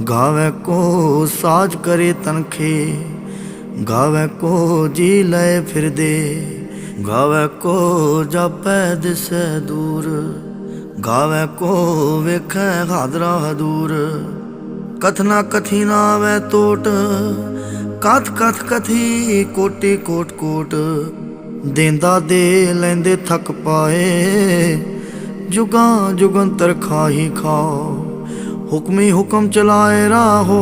ਗਾਵੇ ਕੋ ਸਾਜ ਕਰੇ ਤਨਖੇ, ਗਾਵੇ ਕੋ ਜੀ ਲੈ ਫਿਰਦੇ, ਗਾਵੇ ਕੋ ਜਾਪੈ ਦਿਸੈ ਦੂਰ, ਗਾਵੇ ਕੋ ਵੇਖੈ ਹਾਦਰਾ ਹਦੂਰ। ਕਥਨਾ ਕਥੀ ਨਾ ਆਵੈ ਟੋਟ ਕਥ ਕਥ ਕਥੀ ਕੋਟੀ ਕੋਟ ਕੋਟ। ਦੇਂਦਾ ਦੇ ਲੈਂਦੇ ਥੱਕ ਪਾਏ, ਜੁਗਾਂ ਜੁਗੰਤਰ ਖਾਹੀ ਖਾਓ। ਹੁਕਮੀ ਹੁਕਮ ਚਲਾਏ ਰਾਹੋ।